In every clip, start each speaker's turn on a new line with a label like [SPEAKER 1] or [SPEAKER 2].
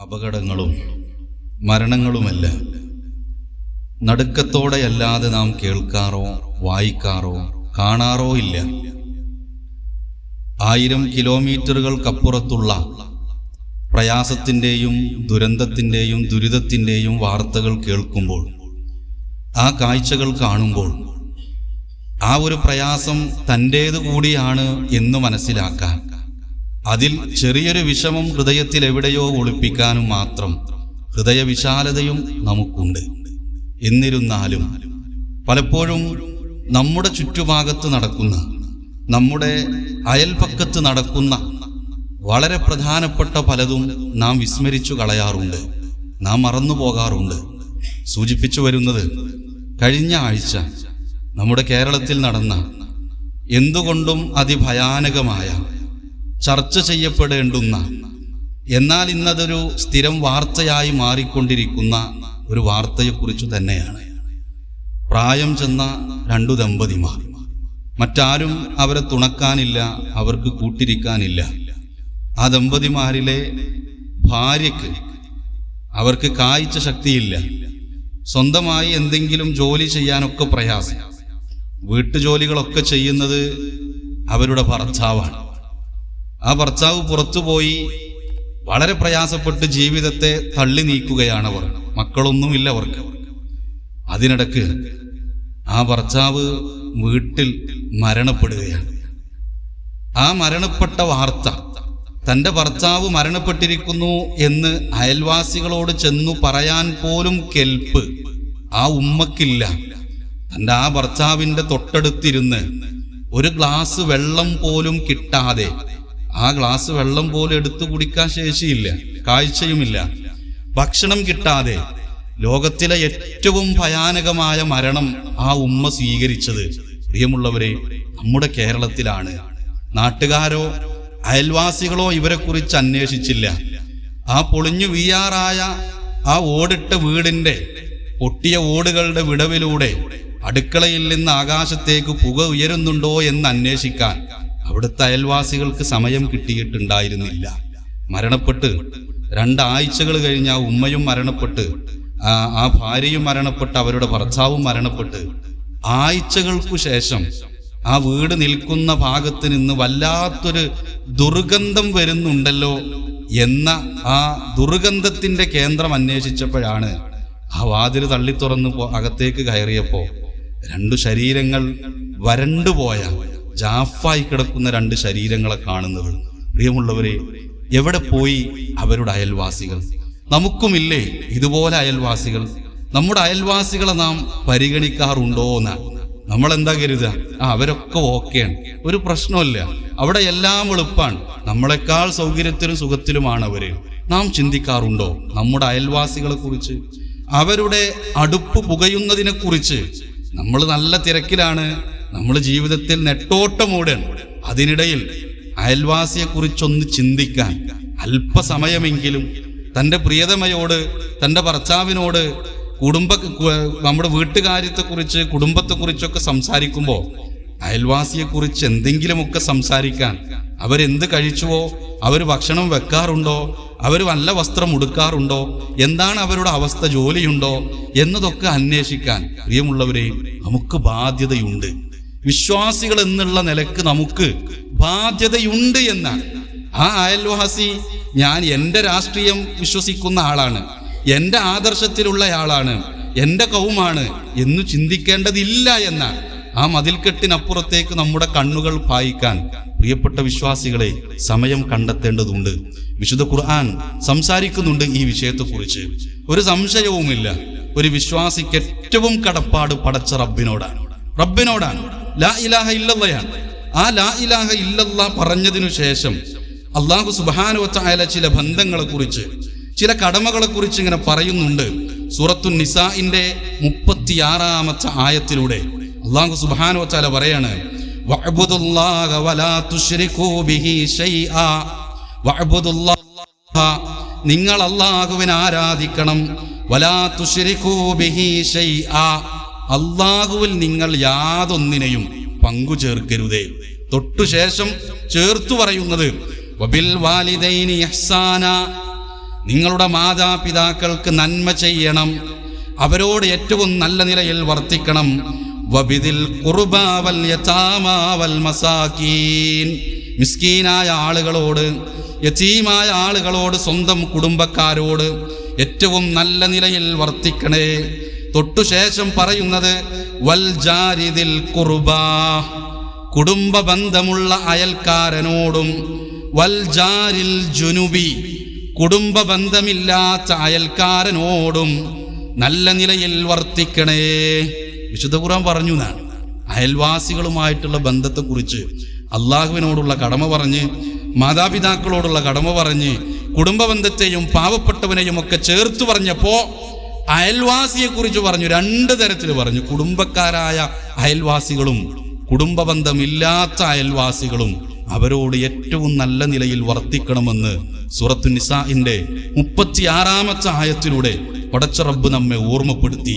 [SPEAKER 1] അപകടങ്ങളും മരണങ്ങളുമെല്ലാം. നടുക്കത്തോടെയല്ലാതെ നാം കേൾക്കാറോ വായിക്കാറോ കാണാറോ ഇല്ല. ആയിരം കിലോമീറ്ററുകൾക്കപ്പുറത്തുള്ള പ്രയാസത്തിന്റെയും ദുരന്തത്തിന്റെയും ദുരിതത്തിന്റെയും വാർത്തകൾ കേൾക്കുമ്പോൾ ആ കാഴ്ചകൾ കാണുമ്പോൾ ആ ഒരു പ്രയാസം തന്റേതു കൂടിയാണ് എന്ന് മനസ്സിലാക്കാൻ അതിൽ ചെറിയൊരു വിഷമം ഹൃദയത്തിൽ എവിടെയോ ഒളിപ്പിക്കാനും മാത്രം ഹൃദയവിശാലതയും നമുക്കുണ്ട്. എന്നിരുന്നാലും പലപ്പോഴും നമ്മുടെ ചുറ്റുഭാഗത്ത് നടക്കുന്ന നമ്മുടെ അയൽപക്കത്ത് നടക്കുന്ന വളരെ പ്രധാനപ്പെട്ട പലതും നാം വിസ്മരിച്ചു കളയാറുണ്ട്. നാം മറന്നു പോകാറുണ്ട്. സൂചിപ്പിച്ചു വരുന്നത് കഴിഞ്ഞ ആഴ്ച നമ്മുടെ കേരളത്തിൽ നടന്ന എന്തുകൊണ്ടും അതിഭയാനകമായ ചർച്ച ചെയ്യപ്പെടേണ്ടുന്ന എന്നാൽ ഇന്നതൊരു സ്ഥിരം വാർത്തയായി മാറിക്കൊണ്ടിരിക്കുന്ന ഒരു വാർത്തയെക്കുറിച്ച് തന്നെയാണ്. പ്രായം ചെന്ന രണ്ടു ദമ്പതിമാർ. മറ്റാരും അവരെ തുണക്കാനില്ല അവർക്ക് കൂട്ടിരിക്കാനില്ല. ആ ദമ്പതിമാരിലെ ഭാര്യക്ക് അവർക്ക് കായ്ച്ച ശക്തിയില്ല. സ്വന്തമായി എന്തെങ്കിലും ജോലി ചെയ്യാനൊക്കെ പ്രയാസം. വീട്ടുജോലികളൊക്കെ ചെയ്യുന്നത് അവരുടെ ഭർത്താവാണ്. ആ ഭർത്താവ് പുറത്തുപോയി വളരെ പ്രയാസപ്പെട്ട് ജീവിതത്തെ തള്ളി നീക്കുകയാണ് അവർ. മക്കളൊന്നുമില്ല അവർക്ക്. അതിനിടക്ക് ആ ഭർത്താവ് വീട്ടിൽ മരണപ്പെടുകയാണ്. ആ മരണപ്പെട്ട വാർത്ത തന്റെ ഭർത്താവ് മരണപ്പെട്ടിരിക്കുന്നു എന്ന് അയൽവാസികളോട് ചെന്നു പറയാൻ പോലും കെൽപ്പ് ആ ഉമ്മക്കില്ല. തന്റെ ആ ഭർത്താവിന്റെ തൊട്ടടുത്തിരുന്ന് ഒരു ഗ്ലാസ് വെള്ളം പോലും കിട്ടാതെ ആ ഗ്ലാസ് വെള്ളം പോലും എടുത്തു കുടിക്കാൻ ശേഷിയില്ല കാഴ്ചയുമില്ല. ഭക്ഷണം കിട്ടാതെ ലോകത്തിലെ ഏറ്റവും ഭയാനകമായ മരണം ആ ഉമ്മ സ്വീകരിച്ചത് പ്രിയമുള്ളവരെ നമ്മുടെ കേരളത്തിലാണ്. നാട്ടുകാരോ അയൽവാസികളോ ഇവരെക്കുറിച്ച് അന്വേഷിച്ചില്ല. ആ പൊളിഞ്ഞു വീയാറായ ആ ഓടിട്ട വീടിന്റെ പൊട്ടിയ ഓടുകളുടെ വിടവിലൂടെ അടുക്കളയിൽ നിന്ന് ആകാശത്തേക്ക് പുക ഉയരുന്നുണ്ടോ എന്ന് അന്വേഷിക്കാൻ അവിടുത്തെ അയൽവാസികൾക്ക് സമയം കിട്ടിയിട്ടുണ്ടായിരുന്നില്ല. മരണപ്പെട്ട് രണ്ടാഴ്ചകൾ കഴിഞ്ഞ് ആ ഉമ്മയും മരണപ്പെട്ട് ആ ഭാര്യയും മരണപ്പെട്ട് അവരുടെ ഭർത്താവും മരണപ്പെട്ട് ആഴ്ചകൾക്കു ശേഷം ആ വീട് നിൽക്കുന്ന ഭാഗത്ത് നിന്ന് വല്ലാത്തൊരു ദുർഗന്ധം വരുന്നുണ്ടല്ലോ എന്ന ആ ദുർഗന്ധത്തിന്റെ കേന്ദ്രം അന്വേഷിച്ചപ്പോഴാണ് ആ വാതിൽ തള്ളി തുറന്ന് അകത്തേക്ക് കയറിയപ്പോ രണ്ടു ശരീരങ്ങൾ വരണ്ടുപോയ ജാഫായി കിടക്കുന്ന രണ്ട് ശരീരങ്ങളെ കാണുന്നത് പ്രിയമുള്ളവരെ എവിടെ പോയി അവരുടെ അയൽവാസികൾ? നമുക്കുമില്ലേ ഇതുപോലെ അയൽവാസികൾ? നമ്മുടെ അയൽവാസികളെ നാം പരിഗണിക്കാറുണ്ടോ എന്നാണ് നമ്മൾ എന്താ കരുതുക? ആ അവരൊക്കെ ഓക്കെയാണ്. ഒരു പ്രശ്നമില്ല അവിടെ എല്ലാം എളുപ്പാണ്. നമ്മളെക്കാൾ സൗകര്യത്തിലും സുഖത്തിലുമാണ് അവർ. നാം ചിന്തിക്കാറുണ്ടോ നമ്മുടെ അയൽവാസികളെ കുറിച്ച്? അവരുടെ അടുപ്പ് പുകയുന്നതിനെ കുറിച്ച്. നമ്മൾ നല്ല തിരക്കിലാണ്. നമ്മൾ ജീവിതത്തിൽ നെട്ടോട്ടമോടാണ് അതിനിടയിൽ അയൽവാസിയെ കുറിച്ചൊന്ന് ചിന്തിക്കാൻ അല്പസമയമെങ്കിലും തന്റെ പ്രിയതമയോട് തന്റെ ഭർത്താവിനോട് കുടുംബ നമ്മുടെ വീട്ടുകാര്യത്തെക്കുറിച്ച് കുടുംബത്തെക്കുറിച്ചൊക്കെ സംസാരിക്കുമ്പോൾ അയൽവാസിയെക്കുറിച്ച് എന്തെങ്കിലുമൊക്കെ സംസാരിക്കാൻ അവരെന്ത് കഴിച്ചുവോ അവർ ഭക്ഷണം വെക്കാറുണ്ടോ അവർ നല്ല വസ്ത്രം ഉടുക്കാറുണ്ടോ എന്താണ് അവരുടെ അവസ്ഥ ജോലിയുണ്ടോ എന്നതൊക്കെ അന്വേഷിക്കാൻ പ്രിയമുള്ളവരെയും നമുക്ക് ബാധ്യതയുണ്ട്. വിശ്വാസികൾ എന്നുള്ള നിലയ്ക്ക് നമുക്ക് ബാധ്യതയുണ്ട് എന്നാണ്. ആ അയൽവാസി ഞാൻ എന്റെ രാഷ്ട്രീയം വിശ്വസിക്കുന്ന ആളാണ്. എന്റെ ആദർശത്തിലുള്ള ആളാണ്. എന്റെ കൗമാണ് എന്ന് ചിന്തിക്കേണ്ടതില്ല എന്നാണ്. ആ മതിൽക്കെട്ടിനപ്പുറത്തേക്ക് നമ്മുടെ കണ്ണുകൾ പായിക്കാൻ പ്രിയപ്പെട്ട വിശ്വാസികളെ സമയം കണ്ടെത്തേണ്ടതുണ്ട്. വിശുദ്ധ ഖുർആൻ സംസാരിക്കുന്നുണ്ട് ഈ വിഷയത്തെക്കുറിച്ച്. ഒരു സംശയവുമില്ല. ഒരു വിശ്വാസിക്ക് ഏറ്റവും കടപ്പാട് പടച്ച റബ്ബിനോടാണ്. റബ്ബിനോടാണ്. ലാ ഇലാഹ ഇല്ലല്ലയാണ് ആ ലാ ഇലാഹ ഇല്ലല്ല പറഞ്ഞതിനു ശേഷം അള്ളാഹു സുബാനുവച്ചായ ചില ബന്ധങ്ങളെ കുറിച്ച് ചില കടമകളെ കുറിച്ച് ഇങ്ങനെ പറയുന്നുണ്ട്. സൂറത്തു നിസാഇന്റെ മുപ്പത്തിയാറാമത്തെ ആയത്തിലൂടെ അള്ളാഹു സുബാനുവച്ചാല പറയാണ് നിങ്ങൾ അള്ളാഹുവിനെ ആരാധിക്കണം. വലാ തുശ്രികൂ ബിഹി ശൈആ. അള്ളാഹുവിൽ നിങ്ങൾ യാതൊന്നിനെയും പങ്കു ചേർക്കരുതേ തൊട്ടുശേഷം ചേർത്തു പറയുന്നത് നിങ്ങളുടെ മാതാപിതാക്കൾക്ക് നന്മ ചെയ്യണം. അവരോട് ഏറ്റവും നല്ല നിലയിൽ വർത്തിക്കണം. വബിദിൽ മിസ്കീനായ ആളുകളോട് യതീമായ ആളുകളോട് സ്വന്തം കുടുംബക്കാരോട് ഏറ്റവും നല്ല നിലയിൽ വർത്തിക്കണേ. തൊട്ടുശേഷം പറയുന്നത് വൽ ജാരിദിൽ ഖുർബാ കുടുംബ ബന്ധമുള്ള അയൽക്കാരനോടും വൽ ജാരിൽ ജുനുബി. കുടുംബ ബന്ധമില്ലാത്ത അയൽക്കാരനോടും നല്ല നിലയിൽ വർത്തിക്കണേ. വിശുദ്ധ ഖുർആൻ പറഞ്ഞു ഞാൻ അയൽവാസികളുമായിട്ടുള്ള ബന്ധത്തെക്കുറിച്ച് അള്ളാഹുവിനോടുള്ള കടമ പറഞ്ഞ് മാതാപിതാക്കളോടുള്ള കടമ പറഞ്ഞ് കുടുംബ ബന്ധത്തെയും പാവപ്പെട്ടവനെയും ഒക്കെ ചേർത്ത് പറഞ്ഞപ്പോ അയൽവാസിയെ കുറിച്ച് പറഞ്ഞു രണ്ട് തരത്തിൽ പറഞ്ഞു. കുടുംബക്കാരായ അയൽവാസികളും കുടുംബ ബന്ധമില്ലാത്ത അയൽവാസികളും അവരോട് ഏറ്റവും നല്ല നിലയിൽ വർത്തിക്കണമെന്ന് സൂറത്തു നിസാഇന്റെ മുപ്പത്തിയാറാമത്തെ ആയത്തിലൂടെ പടച്ച റബ്ബ് നമ്മെ ഓർമ്മപ്പെടുത്തി.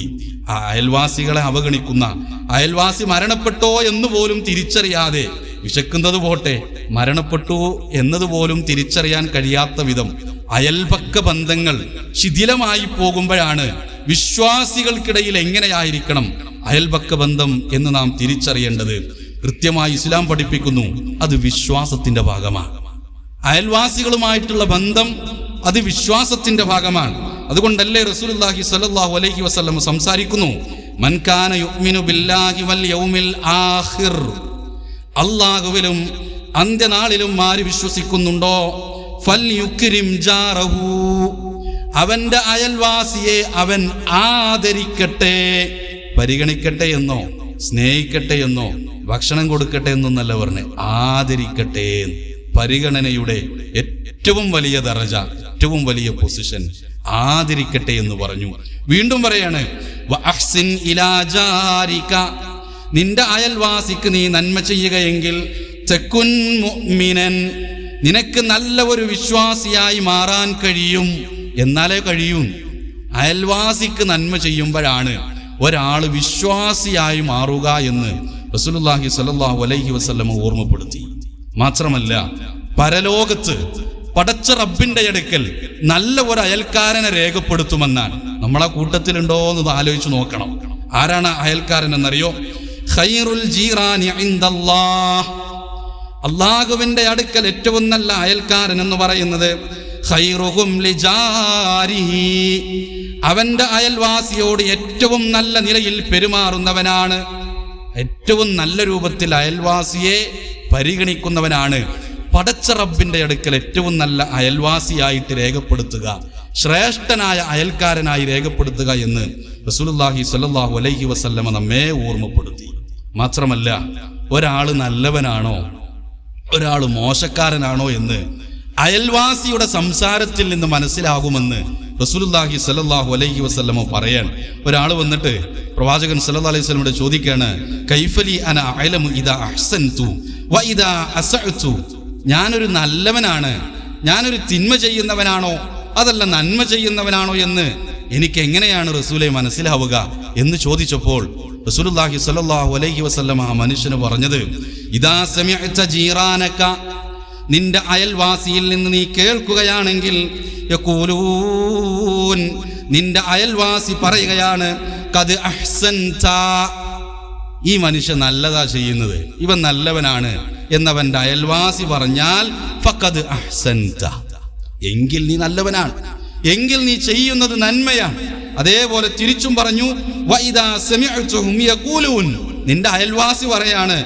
[SPEAKER 1] ആ അയൽവാസികളെ അവഗണിക്കുന്ന അയൽവാസി മരണപ്പെട്ടോ എന്ന് പോലും തിരിച്ചറിയാതെ വിശക്കുന്നത് പോട്ടെ മരണപ്പെട്ടു എന്നതുപോലും തിരിച്ചറിയാൻ കഴിയാത്ത വിധം അയൽപക്ക ബന്ധങ്ങൾ ശിഥിലമായി പോകുമ്പോഴാണ് വിശ്വാസികൾക്കിടയിൽ എങ്ങനെയായിരിക്കണം അയൽപക്ക ബന്ധം എന്ന് നാം തിരിച്ചറിയേണ്ടത്. കൃത്യമായി ഇസ്ലാം പഠിപ്പിക്കുന്നു അത് വിശ്വാസത്തിന്റെ ഭാഗമാണ്. അയൽവാസികളുമായിട്ടുള്ള ബന്ധം അത് വിശ്വാസത്തിന്റെ ഭാഗമാണ്. അതുകൊണ്ടല്ലേ റസൂലുള്ളാഹി സ്വല്ലല്ലാഹു അലൈഹി വസല്ലം സംസാരിക്കുന്നു മൻകാന യുഅ്മിനു ബില്ലാഹി വൽ യൗമിൽ ആഖിർ. അല്ലാഹുവിലും അന്ത്യനാളിലും ആര് വിശ്വസിക്കുന്നുണ്ടോ? അവന്റെ അയൽവാസിയെ അവൻ ആദരിക്കട്ടെ പരിഗണിക്കട്ടെ എന്നോ സ്നേഹിക്കട്ടെ എന്നോ ഭക്ഷണം കൊടുക്കട്ടെ എന്നൊന്നല്ല പറഞ്ഞ് ആദരിക്കട്ടെ പരിഗണനയുടെ ഏറ്റവും വലിയ ദറജ ഏറ്റവും വലിയ പൊസിഷൻ ആദരിക്കട്ടെ എന്ന് പറഞ്ഞു. വീണ്ടും പറയാണ്. നിന്റെ അയൽവാസിക്ക് നീ നന്മ ചെയ്യുകയെങ്കിൽ മുഅ്മിനൻ നിനക്ക് നല്ല ഒരു വിശ്വാസിയായി മാറാൻ കഴിയും. എന്നാലേ കഴിയൂ. അയൽവാസിക്ക് നന്മ ചെയ്യുമ്പോഴാണ് ഒരാൾ വിശ്വാസിയായി മാറുക എന്ന് റസൂലുള്ളാഹി സ്വല്ലല്ലാഹു അലൈഹി വസല്ലം ഓർമ്മപ്പെടുത്തി. മാത്രമല്ല പരലോകത്ത് പടച്ച റബ്ബിന്റെ അടുക്കൽ നല്ല ഒരു അയൽക്കാരനെ രേഖപ്പെടുത്തുമെന്നാണ്. നമ്മളെ കൂട്ടത്തിലുണ്ടോ എന്ന് ആലോചിച്ച് നോക്കണം. ആരാണ് അയൽക്കാരൻ എന്നറിയോ? ഖൈറുൽ ജീറാനി ഇൻദല്ലാഹ്. അള്ളാഹുവിന്റെ അടുക്കൽ ഏറ്റവും നല്ല അയൽക്കാരൻ എന്ന് പറയുന്നത്. അവന്റെ അയൽവാസിയോട് ഏറ്റവും നല്ല നിലയിൽ പെരുമാറുന്നവനാണ്. ഏറ്റവും നല്ല രൂപത്തിൽ അയൽവാസിയെ പരിഗണിക്കുന്നവനാണ്. പടച്ച റബ്ബിന്റെ അടുക്കൽ ഏറ്റവും നല്ല അയൽവാസിയായിട്ട് രേഖപ്പെടുത്തുക ശ്രേഷ്ഠനായ അയൽക്കാരനായി രേഖപ്പെടുത്തുക എന്ന് റസൂലുള്ളാഹി സ്വല്ലല്ലാഹു അലൈഹി വസല്ലമ നമ്മെ ഓർമ്മപ്പെടുത്തി. മാത്രമല്ല ഒരാൾ നല്ലവനാണോ? ഒരാൾ മോശക്കാരനാണോ എന്ന് അയൽവാസിയുടെ സംസാരത്തിൽ നിന്ന് മനസ്സിലാകുമെന്ന് റസൂലുള്ളാഹി സ്വല്ലല്ലാഹു അലൈഹി വസല്ലമ പറയാൻ ഒരാൾ വന്നിട്ട് പ്രവാചകൻ സല്ലാ അലൈഹി വസല്ലമയോട് ചോദിക്കുകയാണ് കൈഫലി അന അഅലമു ഇദാ അഹ്സൻതു വ ഇദാ അസഅതു ഞാനൊരു നല്ലവനാണ്. ഞാനൊരു തിന്മ ചെയ്യുന്നവനാണോ? അതല്ല നന്മ ചെയ്യുന്നവനാണോ എന്ന് എനിക്ക് എങ്ങനെയാണ് റസൂലെ മനസ്സിലാവുക? എന്ന് ചോദിച്ചപ്പോൾ റസൂലുള്ളാഹി സ്വല്ലല്ലാഹു അലൈഹി വസല്ലമ ആ മനുഷ്യന് പറഞ്ഞത് ഇദാ സമിഅത ജീറാനക നിന്റെ അയൽവാസിയിൽ നിന്ന് നീ കേൾക്കുകയാണെങ്കിൽ യഖൂലൂൻ നിന്റെ അയൽവാസി പറയുകയാണ് കദ് അഹ്സൻത. ഈ മനുഷ്യൻ നല്ലതാ ചെയ്യുന്നത് ഇവൻ നല്ലവനാണ് എന്നവന്റെ അയൽവാസി പറഞ്ഞാൽ ഫഖദ് അഹ്സൻത. എങ്കിൽ നീ നല്ലവനാണ് എങ്കിൽ നീ ചെയ്യുന്നത് നന്മയാണ്. അതേപോലെ തിരിച്ചും പറഞ്ഞു നിന്റെ അയൽവാസി പറയാണ്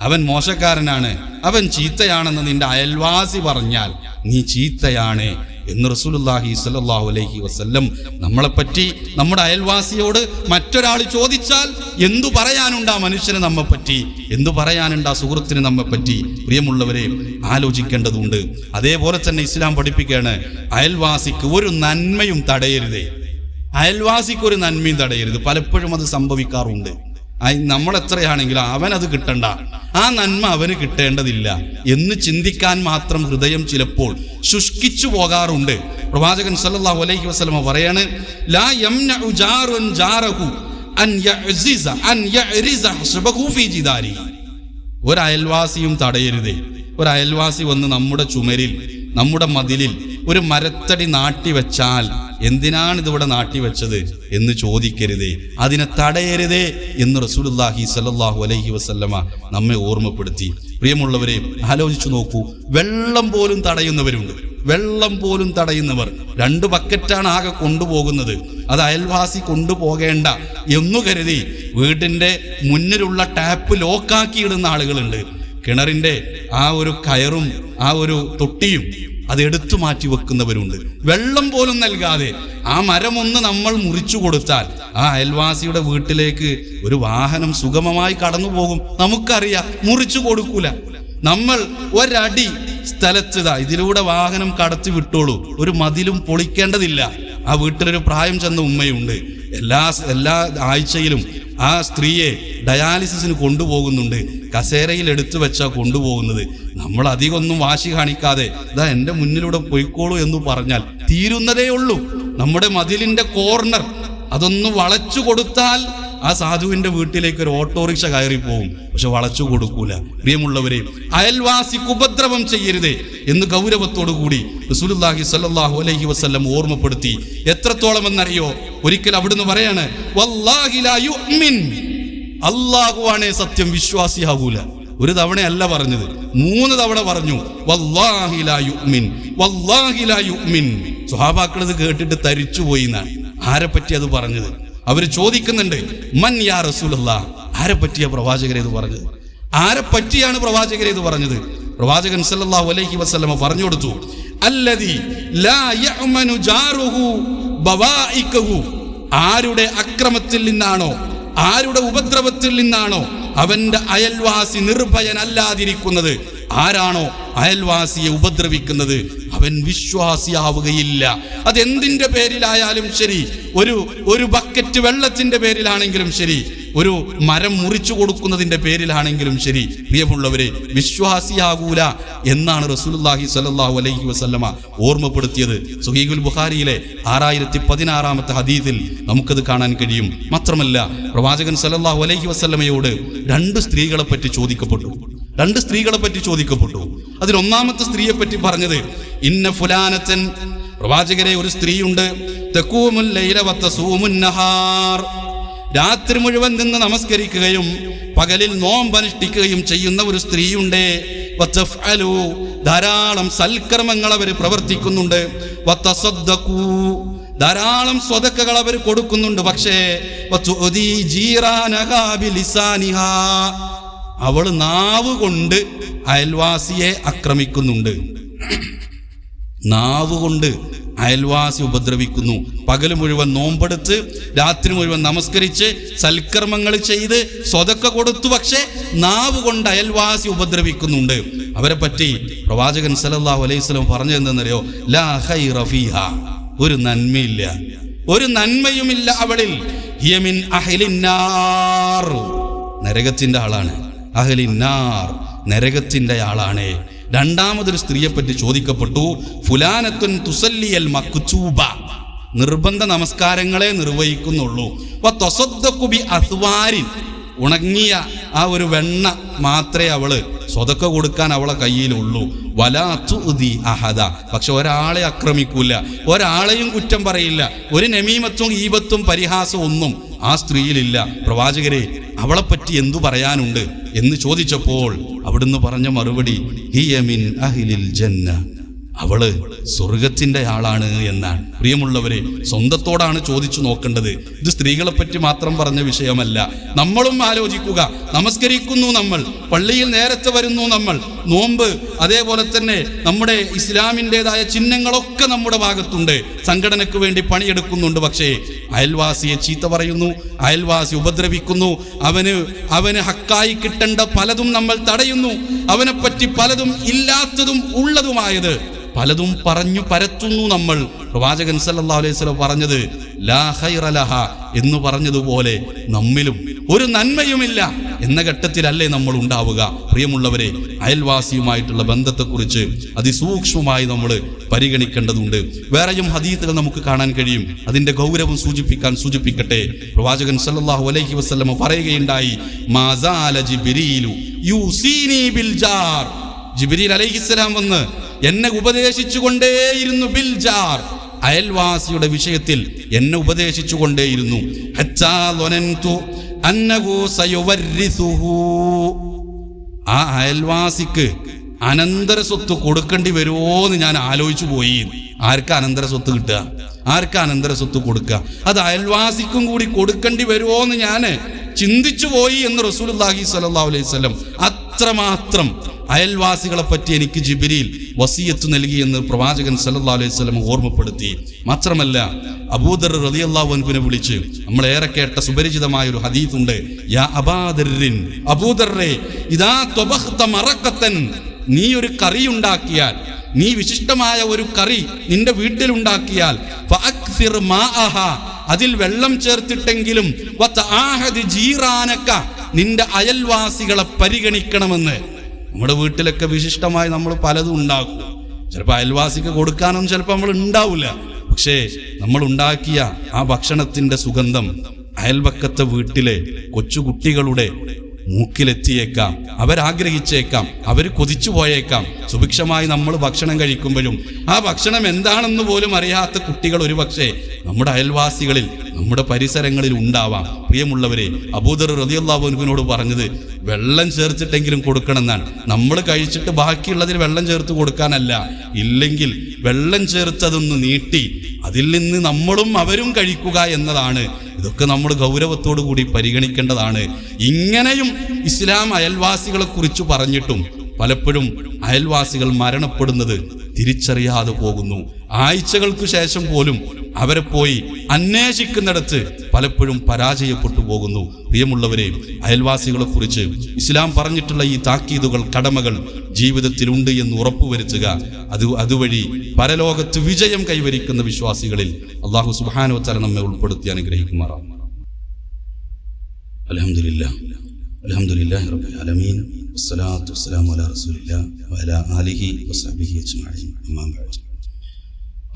[SPEAKER 1] അവൻ മോശക്കാരനാണ് അവൻ ചീത്തയാണെന്ന് നിന്റെ അയൽവാസി പറഞ്ഞാൽ നീ ചീത്തയാണ്. എന്ന് റസൂലുള്ളാഹി സ്വല്ലല്ലാഹു അലൈഹി വസല്ലം നമ്മളെപ്പറ്റി നമ്മുടെ അയൽവാസിയോട് മറ്റൊരാൾ ചോദിച്ചാൽ എന്തു പറയാനുണ്ട് മനുഷ്യന് നമ്മെ പറ്റി എന്തു പറയാനുണ്ട് സുഹൃത്തിന് നമ്മെ പറ്റി പ്രിയമുള്ളവരെ ആലോചിക്കേണ്ടതുണ്ട്. അതേപോലെ തന്നെ ഇസ്ലാം പഠിപ്പിക്കുകയാണ് അയൽവാസിക്ക് ഒരു നന്മയും തടയരുതേ. അയൽവാസിക്ക് ഒരു നന്മയും തടയരുത്. പലപ്പോഴും അത് സംഭവിക്കാറുണ്ട്. നമ്മൾ എത്രയാണെങ്കിലും അവനത് കിട്ടണ്ട. ആ നന്മ അവന് കിട്ടേണ്ടതില്ല എന്ന് ചിന്തിക്കാൻ മാത്രം ഹൃദയം ചിലപ്പോൾ ശുഷ്കിച്ചു പോകാറുണ്ട്. പ്രവാചകൻ സല്ലല്ലാഹു അലൈഹി വസ്ലമ പറയാണ് ലാ ഒരു അയൽവാസിയും തടയരുതേ. ഒരു അയൽവാസി വന്ന് നമ്മുടെ ചുമരിൽ നമ്മുടെ മതിലിൽ ഒരു മരത്തടി നാട്ടി വെച്ചാൽ എന്തിനാണ് ഇതിവിടെ നാട്ടി വെച്ചത് എന്ന് ചോദിക്കരുതേ. അതിനെ തടയരുതേ എന്ന് റസൂലുള്ളാഹി സ്വല്ലല്ലാഹു അലൈഹി വസല്ലമ നമ്മെ ഓർമ്മപ്പെടുത്തി. പ്രിയമുള്ളവരെ ആലോചിച്ചു നോക്കൂ. വെള്ളം പോലും തടയുന്നവരുണ്ട്. വെള്ളം പോലും തടയുന്നവർ രണ്ട് ബക്കറ്റാണ് ആകെ കൊണ്ടുപോകുന്നത്. അത് അയൽവാസി കൊണ്ടുപോകേണ്ട എന്നു കരുതി വീടിന്റെ മുന്നിലുള്ള ടാപ്പ് ലോക്കാക്കി ഇടുന്ന ആളുകളുണ്ട്. കിണറിന്റെ ആ ഒരു കയറും ആ ഒരു തൊട്ടിയും അത് എടുത്തു മാറ്റി വെക്കുന്നവരുണ്ട്. വെള്ളം പോലും നൽകാതെ ആ മരമൊന്ന് നമ്മൾ മുറിച്ചു കൊടുത്താൽ ആ അയൽവാസിയുടെ വീട്ടിലേക്ക് ഒരു വാഹനം സുഗമമായി കടന്നു പോകും നമുക്കറിയാം മുറിച്ചു കൊടുക്കൂല. നമ്മൾ ഒരടി സ്ഥലത്ത് ഇതാ ഇതിലൂടെ വാഹനം കടത്തി വിട്ടോളൂ ഒരു മതിലും പൊളിക്കേണ്ടതില്ല. ആ വീട്ടിലൊരു പ്രായം ചെന്ന ഉമ്മയുണ്ട്. എല്ലാ എല്ലാ ആഴ്ചയിലും ആ സ്ത്രീയെ ഡയാലിസിസിന് കൊണ്ടുപോകുന്നുണ്ട്. കസേരയിൽ എടുത്തു വെച്ചാ കൊണ്ടുപോകുന്നത്. നമ്മൾ അധികം ഒന്നും വാശി കാണിക്കാതെ ഇതാ എന്റെ മുന്നിലൂടെ പൊയ്ക്കോളൂ എന്ന് പറഞ്ഞാൽ തീരുന്നതേ ഉള്ളൂ. നമ്മുടെ മതിലിന്റെ കോർണർ അതൊന്ന് വളച്ചു കൊടുത്താൽ ആ സാധുവിന്റെ വീട്ടിലേക്ക് ഒരു ഓട്ടോറിക്ഷ കയറി പോകും പക്ഷെ വളച്ചു കൊടുക്കൂല. പ്രിയമുള്ളവരെ അയൽവാസിക്ക് ഉപദ്രവം ചെയ്യരുതേ എന്ന് ഗൗരവത്തോടു കൂടി റസൂലുള്ളാഹി സ്വല്ലല്ലാഹു അലൈഹി വസല്ലം ഓർമ്മപ്പെടുത്തി. എത്രത്തോളം എന്നറിയോ ഒരിക്കൽ അവിടുന്ന് പറയാണ് അള്ളാഹുവാണേ സത്യം വിശ്വാസിയാകൂല. ഒരു തവണയല്ല പറഞ്ഞത്. മൂന്ന് തവണ പറഞ്ഞു സുഹാബാക്കളത് കേട്ടിട്ട് തരിച്ചുപോയി എന്നാണ്. ആരെപ്പറ്റി പറ്റി അത് പറഞ്ഞത്? അവർ ചോദിക്കുന്നുണ്ട് മൻ യാ റസൂലുള്ള ആരെ പറ്റിയ പ്രവാചകരെ ഇത് പറഞ്ഞത്? ആരെ പറ്റിയാണ് പ്രവാചകരെ ഇത് പറഞ്ഞത്? പ്രവാചകൻ സല്ലല്ലാഹു അലൈഹി വസല്ലമ പറഞ്ഞു കൊടുത്തു അല്ലദി ലാ യഅമനു ജാറുഹു ബവാഇകഹു. ആരുടെ അക്രമത്തിൽ നിന്നാണോ ആരുടെ ഉപദ്രവത്തിൽ നിന്നാണോ അവന്റെ അയൽവാസി നിർഭയനല്ലാതിരിക്കുന്നത്? ആരാണോ അയൽവാസിയെ ഉപദ്രവിക്കുന്നത്? അവൻ വിശ്വാസിയാവുകയില്ല. അതെന്തിന്റെ പേരിലായാലും ശരി ഒരു ഒരു ബക്കറ്റ് വെള്ളത്തിന്റെ പേരിലാണെങ്കിലും ശരി ഒരു മരം മുറിച്ചു കൊടുക്കുന്നതിന്റെ പേരിലാണെങ്കിലും ശരി പ്രിയമുള്ളവരെ വിശ്വാസിയാകൂല എന്നാണ് റസൂലുള്ളാഹി സ്വല്ലല്ലാഹു അലൈഹി വസല്ലമ ഓർമ്മപ്പെടുത്തിയത്. സുഹീഖുൽ ബുഖാരിയിലെ ആറായിരത്തി പതിനാറാമത്തെ ഹദീദിൽ നമുക്കത് കാണാൻ കഴിയും. മാത്രമല്ല പ്രവാചകൻ സ്വല്ലല്ലാഹു അലൈഹി വസല്ലമയോട് രണ്ട് സ്ത്രീകളെ പറ്റി ചോദിക്കപ്പെട്ടു. രണ്ട് സ്ത്രീകളെ പറ്റി ചോദിക്കപ്പെട്ടു. അതിൽ ഒന്നാമത്തെ സ്ത്രീയെ പറ്റി പറഞ്ഞത് ഇന്ന ഫുലാനത്തൻ. പ്രവാചകരെ ഒരു സ്ത്രീയുണ്ട്. രാത്രി മുഴുവൻ നിന്ന് നമസ്കരിക്കുകയും പകലിൽ നോമ്പനുഷ്ഠിക്കുകയും ചെയ്യുന്ന ഒരു സ്ത്രീയുണ്ട്. വത്തഫ്അലു. ധാരാളം സൽക്കർമ്മങ്ങൾ അവർ പ്രവർത്തിക്കുന്നുണ്ട്. ധാരാളം സ്വതക്കകൾ അവർ കൊടുക്കുന്നുണ്ട്. പക്ഷേ. അവൾ നാവ് കൊണ്ട് അയൽവാസിയെ ആക്രമിക്കുന്നുണ്ട്. നാവ് കൊണ്ട് അയൽവാസി ഉപദ്രവിക്കുന്നു. പകൽ മുഴുവൻ നോമ്പെടുത്ത് രാത്രി മുഴുവൻ നമസ്കരിച്ച് സൽക്കർമ്മങ്ങൾ ചെയ്ത് സ്വതൊക്കെ കൊടുത്തു. പക്ഷേ നാവ് കൊണ്ട് അയൽവാസി ഉപദ്രവിക്കുന്നുണ്ട്. അവരെ പറ്റി പ്രവാചകൻ സല്ലല്ലാഹു അലൈഹി വസല്ലം പറഞ്ഞു എന്തെന്നറിയോ ലാ ഒരു നന്മയില്ല. ഒരു നന്മയുമില്ല അവളിൽ. യമിൻ നരകത്തിന്റെ ആളാണ്. അഹലിന്നാർ നരകത്തിന്റെ ആളാണ്. രണ്ടാമതൊരു സ്ത്രീയെ പറ്റി ചോദിക്കപ്പെട്ടു ഫുലാനത്തുൻ തുസല്ലിയൽ മക്കുചൂബ നിർബന്ധ നമസ്കാരങ്ങളെ നിർവഹിക്കുന്നുള്ളൂ. അസ്വാരിൻ. ഉണങ്ങിയ ആ ഒരു വെണ്ണ മാത്രമേ അവൾ സ്വതക്ക കൊടുക്കാൻ അവളെ കയ്യിലുള്ളൂ. വലാത്തുതി അഹദ. പക്ഷെ ഒരാളെ ആക്രമിക്കൂല. ഒരാളെയും കുറ്റം പറയില്ല. ഒരു നമീമത്വം ഈപത്തും പരിഹാസവും ഒന്നും ആ സ്ത്രീയിലില്ല. പ്രവാചകരെ അവളെപ്പറ്റി എന്തു പറയാനുണ്ട് എന്ന് ചോദിച്ചപ്പോൾ അവിടുന്ന് പറഞ്ഞ മറുപടി ഹിയമിൻ അഹിലിൽ ജന്ന അവൾ സ്വർഗത്തിന്റെ ആളാണ് എന്നാണ്. പ്രിയമുള്ളവരെ സ്വന്തത്തോടാണ് ചോദിച്ചു നോക്കേണ്ടത്. ഇത് സ്ത്രീകളെ പറ്റി മാത്രം പറഞ്ഞ വിഷയമല്ല. നമ്മളും ആലോചിക്കുക. നമസ്കരിക്കുന്നു നമ്മൾ. പള്ളിയിൽ നേരത്തെ വരുന്നു നമ്മൾ. നോമ്പ് അതേപോലെ തന്നെ നമ്മുടെ ഇസ്ലാമിന്റെതായ ചിഹ്നങ്ങളൊക്കെ നമ്മുടെ ഭാഗത്തുണ്ട്. സംഘടനയ്ക്ക് വേണ്ടി പണിയെടുക്കുന്നുണ്ട്. പക്ഷേ അയൽവാസിയെ ചീത്ത പറയുന്നു. അയൽവാസി ഉപദ്രവിക്കുന്നു. അവന് അവന് ഹക്കായി കിട്ടേണ്ട പലതും നമ്മൾ തടയുന്നു. അവനെപ്പറ്റി പലതും ഇല്ലാത്തതും ഉള്ളതുമായത്. പലതും പറഞ്ഞു പരത്തുന്നു നമ്മൾ. പ്രവാചകൻ സല്ലാ അലൈഹി സ്വലം പറഞ്ഞത് ലാ ഖൈറ ലഹ എന്ന് പറഞ്ഞതുപോലെ നമ്മിലും ഒരു നന്മയുമില്ല. എന്ന ഘട്ടത്തിലല്ലേ നമ്മൾ ഉണ്ടാവുക പ്രിയമുള്ളവരെ അയൽവാസിയുമായിട്ടുള്ള ബന്ധത്തെക്കുറിച്ച് അതിസൂക്ഷ്മമായി നമ്മൾ പരിഗണിക്കേണ്ടതുണ്ട്. വേറെയും ഹദീത്തുകൾ നമുക്ക് കാണാൻ കഴിയും. അതിന്റെ ഗൗരവം സൂചിപ്പിക്കാൻ സൂചിപ്പിക്കട്ടെ. പ്രവാചകൻ സല്ലല്ലാഹു അലൈഹി വസല്ലം പറയുകയുണ്ടായി ജിബ്രീൽ അലൈഹിസ്സലാം വന്ന് എന്നെ ഉപദേശിച്ചു കൊണ്ടേയിരുന്നു ബിൽ ജാർ. അയൽവാസിയുടെ വിഷയത്തിൽ എന്നെ ഉപദേശിച്ചു ആ അയൽവാസിക്ക് അനന്തര സ്വത്ത് കൊടുക്കേണ്ടി വരുമോ എന്ന് ഞാൻ ആലോചിച്ചു പോയി. ആർക്ക് അനന്തര സ്വത്ത് കിട്ടുക? ആർക്ക് അനന്തര സ്വത്ത് കൊടുക്കുക? അത് അയൽവാസിക്കും കൂടി കൊടുക്കേണ്ടി വരുമോ എന്ന് ഞാൻ ചിന്തിച്ചു പോയി എന്ന് റസൂലുള്ളാഹി സ്വല്ലല്ലാഹു അലൈഹി വസല്ലം അത്രമാത്രം അയൽവാസികളെ പറ്റി എനിക്ക് ജിബിരിയിൽ വസീയത്ത് നൽകി എന്ന് പ്രവാചകൻ സല്ലാ അലൈഹി സ്വലം ഓർമ്മപ്പെടുത്തി. മാത്രമല്ല അബൂദർ റളിയല്ലാഹു അൻഹുവിനെ വിളിച്ച് നമ്മൾ ഏറെ കേട്ട സുപരിചിതമായ ഒരു ഹദീസ് ഉണ്ട് യാ മറക്കത്തൻ നീ ഒരു കറി ഉണ്ടാക്കിയാൽ നീ വിശിഷ്ടമായ ഒരു കറി നിന്റെ വീട്ടിലുണ്ടാക്കിയാൽ അതിൽ വെള്ളം ചേർത്തിട്ടെങ്കിലും നിന്റെ അയൽവാസികളെ പരിഗണിക്കണമെന്ന്. നമ്മുടെ വീട്ടിലൊക്കെ വിശിഷ്ടമായി നമ്മൾ പലതും ഉണ്ടാക്കും. ചിലപ്പോൾ അയൽവാസിക്ക് കൊടുക്കാനൊന്നും ചിലപ്പോൾ നമ്മൾ ഉണ്ടാവില്ല പക്ഷേ നമ്മൾ ഉണ്ടാക്കിയ ആ ഭക്ഷണത്തിന്റെ സുഗന്ധം അയൽപക്കത്തെ വീട്ടിലെ കൊച്ചുകുട്ടികളുടെ മൂക്കിലെത്തിയേക്കാം. അവരാഗ്രഹിച്ചേക്കാം. അവർ കൊതിച്ചു പോയേക്കാം. സുഭിക്ഷമായി നമ്മൾ ഭക്ഷണം കഴിക്കുമ്പോഴും ആ ഭക്ഷണം എന്താണെന്ന് പോലും അറിയാത്ത കുട്ടികൾ ഒരുപക്ഷെ നമ്മുടെ അയൽവാസികളിൽ നമ്മുടെ പരിസരങ്ങളിൽ ഉണ്ടാവാം. പ്രിയമുള്ളവരെ അബൂദർ റതിയുള്ളവനോട് പറഞ്ഞത് വെള്ളം ചേർത്തിട്ടെങ്കിലും കൊടുക്കണമെന്നാണ്. നമ്മൾ കഴിച്ചിട്ട് ബാക്കിയുള്ളതിൽ വെള്ളം ചേർത്ത് കൊടുക്കാനല്ല. ഇല്ലെങ്കിൽ വെള്ളം ചേർത്തതൊന്ന് നീട്ടി അതിൽ നിന്ന് നമ്മളും അവരും കഴിക്കുക എന്നതാണ് ഇതൊക്കെ നമ്മൾ ഗൗരവത്തോടു കൂടി പരിഗണിക്കേണ്ടതാണ്. ഇങ്ങനെയും ഇസ്ലാം അയൽവാസികളെ കുറിച്ച് പറഞ്ഞിട്ടും പലപ്പോഴും അയൽവാസികൾ മരണപ്പെടുന്നത് തിരിച്ചറിയാതെ പോകുന്നു. ആഴ്ചകൾക്ക് ശേഷം പോലും അവരെ പോയി അന്വേഷിക്കുന്നിടത്ത് പലപ്പോഴും പരാജയപ്പെട്ടു പോകുന്നു. പ്രിയമുള്ളവരെ അയൽവാസികളെ കുറിച്ച് ഇസ്ലാം പറഞ്ഞിട്ടുള്ള ഈ താക്കീതുകൾ കടമകൾ ജീവിതത്തിലുണ്ട് എന്ന് ഉറപ്പുവരുത്തുക. അത് അതുവഴി പരലോകത്ത് വിജയം കൈവരിക്കുന്ന വിശ്വാസികളിൽ അള്ളാഹു സുബാനോത്തര നമ്മെ ഉൾപ്പെടുത്തി അനുഗ്രഹിക്കുമാറാം അലഹമില്ല അലഹമുല്ലാ റബ്ബിൽ ആലമീൻ. വസ്സലാത്തു വസ്സലാമു അലാ റസൂലില്ലാ വഅലാ ആലിഹി വസഹ്ബിഹി അജ്മഈൻ. അമ്മാ ബഅദ്.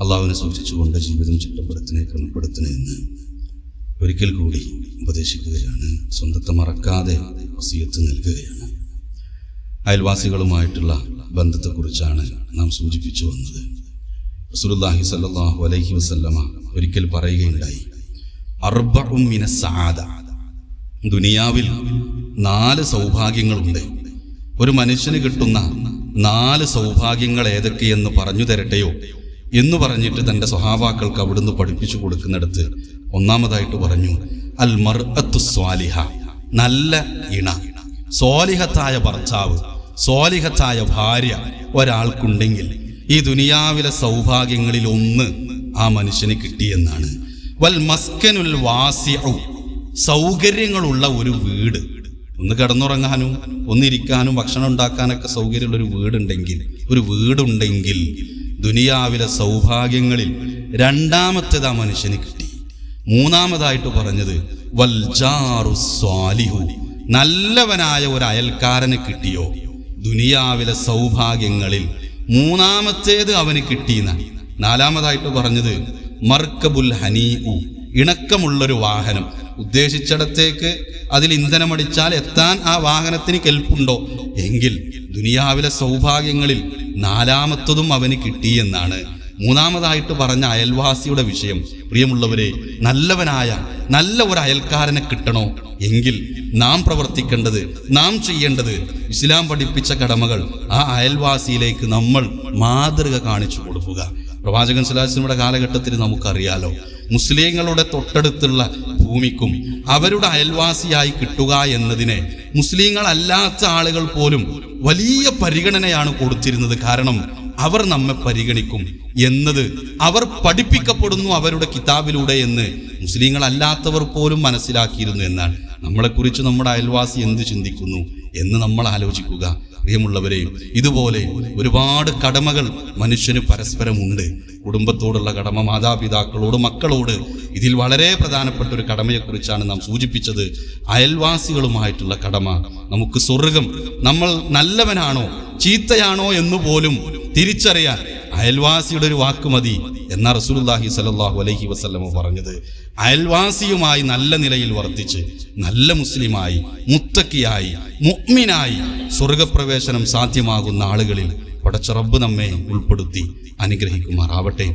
[SPEAKER 1] അള്ളാഹുവിനെ സൂക്ഷിച്ചുകൊണ്ട് ജീവിതം ചിട്ടപ്പെടുത്തണേ ക്രമപ്പെടുത്തണേ എന്ന് ഒരിക്കൽ കൂടി ഉപദേശിക്കുകയാണ്. സ്വന്തത്തെ മറക്കാതെ വസീയത്ത് നൽകുകയാണ്. അയൽവാസികളുമായിട്ടുള്ള ബന്ധത്തെക്കുറിച്ചാണ് നാം സൂചിപ്പിച്ചു വന്നത്. റസൂലുള്ളാഹി സ്വല്ലല്ലാഹു അലൈഹി വസല്ലമ ഒരിക്കൽ പറയുകയുണ്ടായി. അർബഉം മിന സആദ ദുനിയാവിൽ നാല് സൗഭാഗ്യങ്ങളുണ്ട്. ഒരു മനുഷ്യന് കിട്ടുന്ന നാല് സൗഭാഗ്യങ്ങൾ ഏതൊക്കെയെന്ന് പറഞ്ഞു തരട്ടെയോ എന്ന് പറഞ്ഞിട്ട് തന്റെ സ്വഹാവാക്കൾക്ക് അവിടുന്ന് പഠിപ്പിച്ചു കൊടുക്കുന്നിടത്ത് ഒന്നാമതായിട്ട് പറഞ്ഞു അൽ മർഅത്തു സ്വാലിഹ നല്ല ഇണ. സ്വാലിഹത്തായ ഭർത്താവ് സ്വാലിഹത്തായ ഭാര്യ ഒരാൾക്കുണ്ടെങ്കിൽ ഈ ദുനിയാവിലെ സൗഭാഗ്യങ്ങളിൽ ഒന്ന് ആ മനുഷ്യന് കിട്ടിയെന്നാണ്. വൽ മസ്കനുൽ വാസിഉ സൗകര്യങ്ങളുള്ള ഒരു വീട്. ഒന്ന് കിടന്നുറങ്ങാനും ഒന്നിരിക്കാനും ഭക്ഷണം ഉണ്ടാക്കാനൊക്കെ സൗകര്യമുള്ള ഒരു വീടുണ്ടെങ്കിൽ ഒരു വീടുണ്ടെങ്കിൽ ദുനിയാവിലെ സൗഭാഗ്യങ്ങളിൽ രണ്ടാമത്തേത് ആ മനുഷ്യന് കിട്ടി. മൂന്നാമതായിട്ട് പറഞ്ഞത് വൽജാറു സ്വാലിഹു. നല്ലവനായ ഒരു അയൽക്കാരന് കിട്ടിയോ? ദുനിയാവിലെ സൗഭാഗ്യങ്ങളിൽ മൂന്നാമത്തേത് അവന് കിട്ടിയെന്നാണ് നാലാമതായിട്ട് പറഞ്ഞത് മർക്കബുൽ ഹനീഉ ഇണക്കമുള്ളൊരു വാഹനം. ഉദ്ദേശിച്ചിടത്തേക്ക് അതിൽ ഇന്ധനമടിച്ചാൽ എത്താൻ ആ വാഹനത്തിന് കെൽപ്പുണ്ടോ? എങ്കിൽ ദുനിയാവിലെ സൗഭാഗ്യങ്ങളിൽ നാലാമത്തതും അവന് കിട്ടിയെന്നാണ്. മൂന്നാമതായിട്ട് പറഞ്ഞ അയൽവാസിയുടെ വിഷയം. പ്രിയമുള്ളവരെ നല്ലവനായ നല്ല ഒരു അയൽക്കാരനെ കിട്ടണോ? എങ്കിൽ നാം പ്രവർത്തിക്കേണ്ടത് നാം ചെയ്യേണ്ടത് ഇസ്ലാം പഠിപ്പിച്ച കടമകൾ ആ അയൽവാസിയിലേക്ക് നമ്മൾ മാതൃക കാണിച്ചു കൊടുക്കുക. പ്രവാചകൻ സുലാസിനുടെ കാലഘട്ടത്തിൽ നമുക്കറിയാലോ മുസ്ലിങ്ങളുടെ തൊട്ടടുത്തുള്ള ഭൂമിക്കും അവരുടെ അയൽവാസിയായി കിട്ടുക എന്നതിനെ മുസ്ലിങ്ങളല്ലാത്ത ആളുകൾ പോലും വലിയ പരിഗണനയാണ് കൊടുത്തിരുന്നത്. കാരണം അവർ നമ്മെ പരിഗണിക്കും എന്നത് അവർ പഠിപ്പിക്കപ്പെടുന്നു അവരുടെ കിതാബിലൂടെ എന്ന് മുസ്ലിങ്ങളല്ലാത്തവർ പോലും മനസ്സിലാക്കിയിരുന്നു എന്നാണ്. നമ്മളെക്കുറിച്ച് നമ്മുടെ അയൽവാസി എന്ത് ചിന്തിക്കുന്നു? എന്ന് നമ്മൾ ആലോചിക്കുക. പ്രിയമുള്ളവരെ ഇതുപോലെ ഒരുപാട് കടമകൾ മനുഷ്യന് പരസ്പരമുണ്ട്. കുടുംബത്തോടുള്ള കടമ മാതാപിതാക്കളോട് മക്കളോട്. ഇതിൽ വളരെ പ്രധാനപ്പെട്ട ഒരു കടമയെക്കുറിച്ചാണ് നാം സൂചിപ്പിച്ചത്. അയൽവാസികളുമായിട്ടുള്ള കടമ. നമുക്ക് സ്വർഗം നമ്മൾ നല്ലവനാണോ ചീത്തയാണോ എന്ന് പോലും തിരിച്ചറിയാൻ അയൽവാസിയുടെ ഒരു വാക്ക് മതി. എന്ന റസൂലുള്ളാഹി സ്വല്ലല്ലാഹു അലൈഹി വസല്ലമ പറഞ്ഞത് അയൽവാസിയുമായി നല്ല നിലയിൽ വർത്തിച്ച് നല്ല മുസ്ലിമായി മുത്തക്കിയായി മുഅ്മിനായി സ്വർഗപ്രവേശനം സാധ്യമാകുന്ന ആളുകളിൽ പടച്ച റബ്ബ് നമ്മെ ഉൾപ്പെടുത്തി അനുഗ്രഹിക്കുമാറാവട്ടെ.